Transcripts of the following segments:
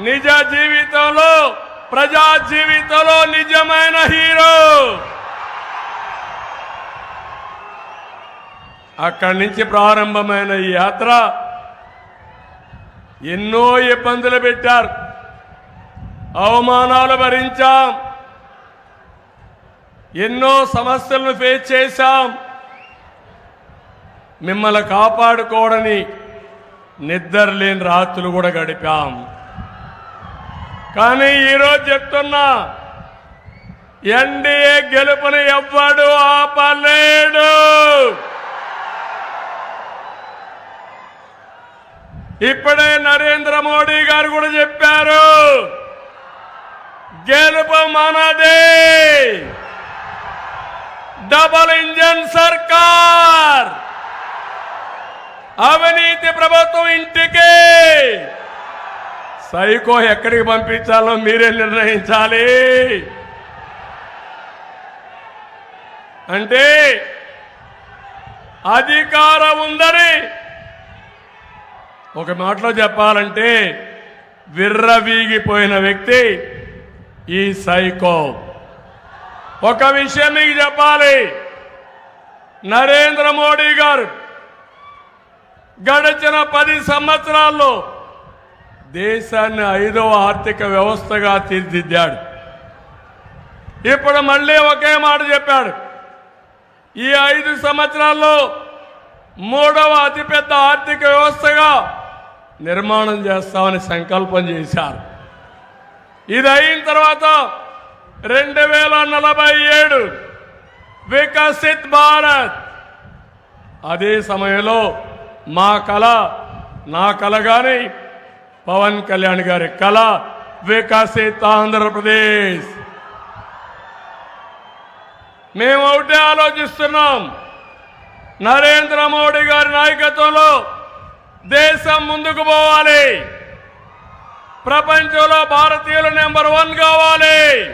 నిజ జీవితంలో ప్రజా జీవితంలో నిజమైన హీరో. అక్కడి నుంచి ప్రారంభమైన ఈ యాత్ర ఎన్నో ఇబ్బందులు పెట్టారు. అవమానాలు భరించాం. ఎన్నో సమస్యలను ఫేస్ చేశాం. మిమ్మల్ని కాపాడుకోవడని నిద్ర లేని రాత్రులు కూడా గడిపాం. కానీ ఈరోజు చెప్తున్నా ఎన్డీఏ గెలుపుని ఎవ్వడు ఆపలేడు. ఇప్పుడే నరేంద్ర మోడీ గారు కూడా చెప్పారు గెలుపు మనదే. డబల్ ఇంజన్ సర్కార్. అవినీతి ప్రభుత్వం ఇంటికి సైకో ఎక్కడికి పంపించాలో మీరే నిర్ణయించాలి. అంటే అధికారం ఉందని ఒక మాటలో చెప్పాలంటే విర్రవీగిపోయిన వ్యక్తి ఈ సైకో. ఒక విషయం మీకు చెప్పాలి. నరేంద్ర మోడీ గారు గడిచిన పది సంవత్సరాల్లో దేశాన్ని ఐదవ ఆర్థిక వ్యవస్థగా తీర్చిదిద్దాడు. ఇప్పుడు మళ్ళీ ఒకే మాట చెప్పాడు. ఈ ఐదు సంవత్సరాల్లో మూడవ అతిపెద్ద ఆర్థిక వ్యవస్థగా నిర్మాణం చేస్తామని సంకల్పం చేశారు. ఇది అయిన తర్వాత రెండు వేల నలభై ఏడు వికసిత్ భారత్. అదే సమయంలో మా కళ నా కళ కానీ పవన్ కళ్యాణ్ గారి కళ వికసిత్ ఆంధ్రప్రదేశ్. మేము ఒకటే ఆలోచిస్తున్నాం. నరేంద్ర మోడీ గారి నాయకత్వంలో దేశం ముందుకు పోవాలి. ప్రపంచంలో భారతీయులు నెంబర్ వన్ కావాలి.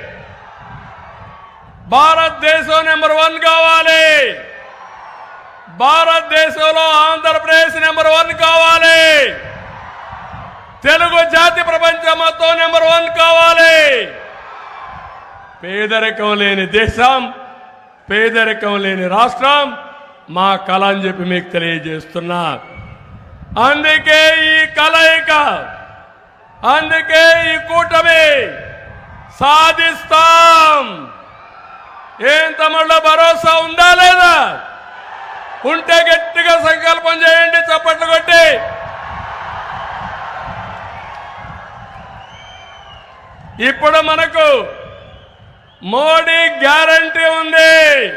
భారతదేశం నెంబర్ వన్ కావాలి. భారతదేశంలో ఆంధ్రప్రదేశ్ నెంబర్ వన్ కావాలి. తెలుగు జాతి ప్రపంచమతో నెంబర్ వన్ కావాలి. పేదరికం లేని దేశం పేదరికం లేని రాష్ట్రం మా కళ అని చెప్పి మీకు తెలియజేస్తున్నా. అందుకే ఈ కలయిక అందుకే ఈ కూటమి సాధిస్తాం. ఏం తమలో భరోసా ఉందా లేదా? ఉంటే గట్టిగా సంకల్పం చేయండి చప్పట్లు కొట్టి. ఇప్పుడు మనకు మోడీ గ్యారంటీ ఉంది.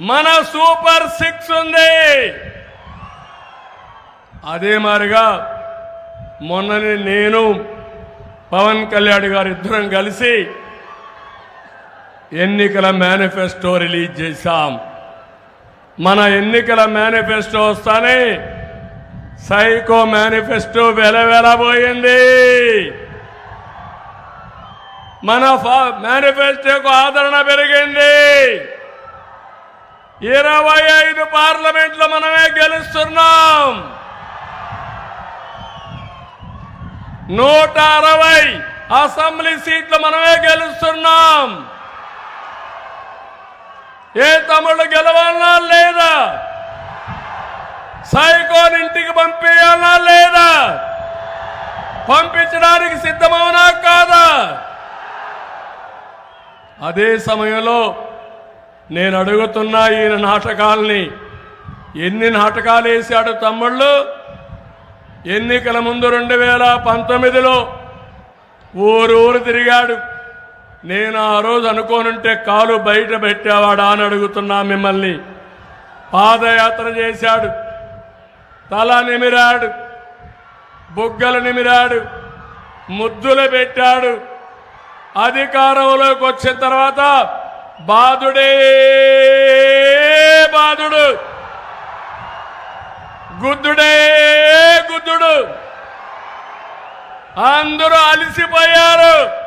మన సూపర్ సిక్స్ ఉంది. అదే మారిగా మొన్ననే నేను పవన్ కళ్యాణ్ గారు ఇద్దరం కలిసి ఎన్నికల మేనిఫెస్టో రిలీజ్ చేశాం. మన ఎన్నికల మేనిఫెస్టో వస్తానే సైకో మేనిఫెస్టో వెలవెలబోయింది. మన మేనిఫెస్టోకు ఆదరణ పెరిగింది. ఇరవై ఐదు పార్లమెంట్లో మనమే గెలుస్తున్నాం. నూట అరవై అసెంబ్లీ సీట్లు మనమే గెలుస్తున్నాం. ఏ తమ్ముడు గెలవాలన్నా లేదా? సైకోన్ ఇంటికి పంపించాలన్నా లేదా? పంపించడానికి సిద్ధమవునా కాదా? అదే సమయంలో నేను అడుగుతున్నా ఈయన నాటకాల్ని ఎన్ని నాటకాలు వేశాడు తమ్ముళ్ళు? ఎన్నికల ముందు రెండు వేల పంతొమ్మిదిలో ఊరు ఊరు తిరిగాడు. నేను ఆ రోజు అనుకోనుంటే కాలు బయట పెట్టేవాడా అని అడుగుతున్నా మిమ్మల్ని. పాదయాత్ర చేశాడు. తల నిమిరాడు. బుగ్గలు నిమిరాడు. ముద్దులు పెట్టాడు. అధికారంలోకి వచ్చిన తర్వాత బాధుడే బాధుడు. గుద్దుడే గుద్దుడు. అందరూ అలసిపోయారు.